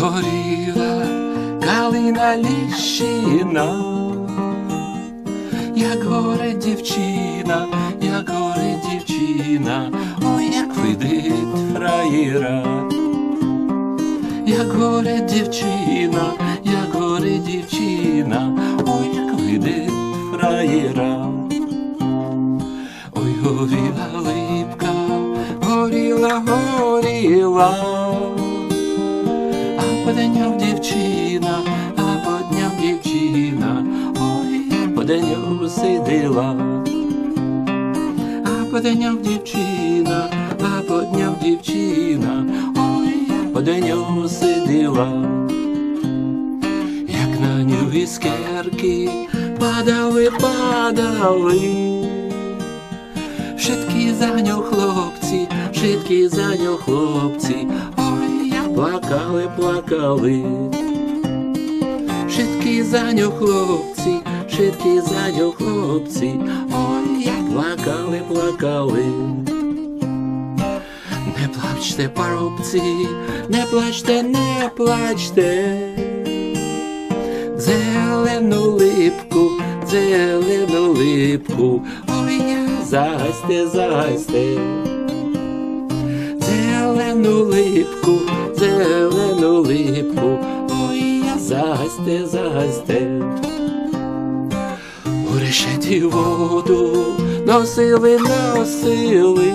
горіла калина ліщина, як горе дівчина, як горе дівчина, ой, як видить фраєра, як горе дівчина, як горе дівчина, ой, як видить фраєра. Ой, горіла липка, горіла, горіла, а подняв дівчина, а подняв дівчина, ой, подняв сидила, а подняв дівчина, а подняв дівчина, ой, подняв сидила, як на ню іскерки падали, падали. Шиткі за нього хлопці, шиткі за нього хлопці, плакали, плакали. Шиткі за нього хлопці, шиткі нього хлопці, ой, як плакали, плакали. Не плачте, парубці, не плачте, не плачте. Зелену липку, зелену липку, ой, я згасьте, згасьте. Зелену липку, зелену липку, ой, я згасьте, згасьте. У решеті воду носили, носили.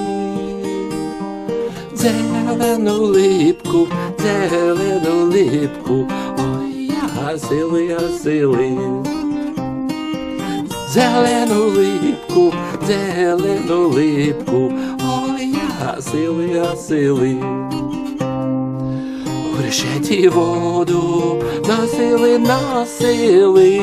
Зелену липку, зелену липку, ой, я гасили, гасили. Зелену липку, зелену липку, ой, я гасили, гасили. Решеті воду носили, носили.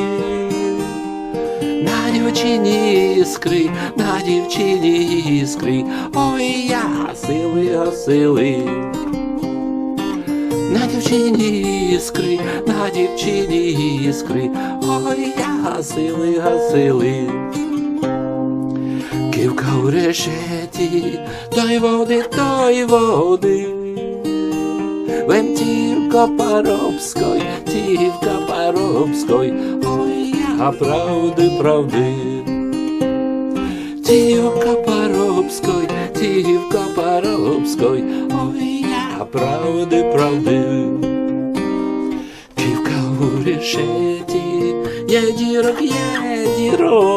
На дівчині іскри, на дівчині іскри, ой, я гасили, гасили. На дівчині іскри, на дівчині іскри, ой, я гасили, гасили. Кивка у решеті, той води, той води. Вентівка паробской, тівка паробской, ой, я правди, правди. Тівка паробской, тівка паробской, ой, я правди, правди. Ківка у решеті, є дірок, є дірок.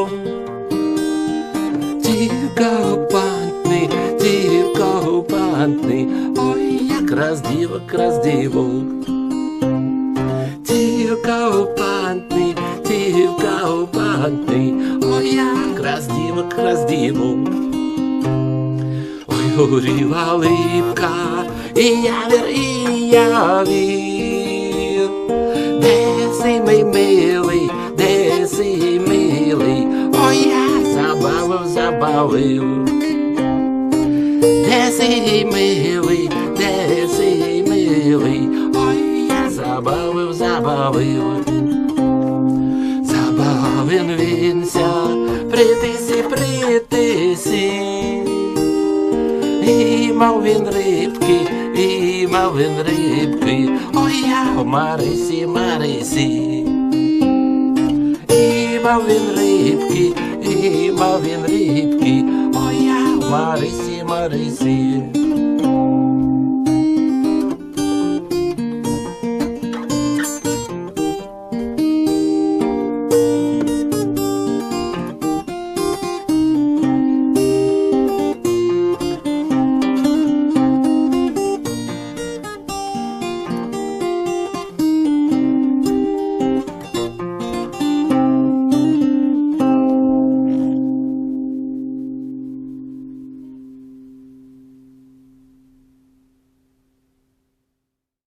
Ой, якраз дівок, раз дівок. Тівка опантний, тівка опантний, ой, якраз дівок, раз дівок. Ой, горіла липка, і явір, і явір. Де си мій милий, де си милий, ой, я забавив, забавив. Де си милий, забавив. Забавен вінся, притисі, притисі. І мав він рибки, і мав він рибки, ой я в Марисі, Марисі. І мав він рибки, і мав він рибки, ой я в Марисі, Марисі.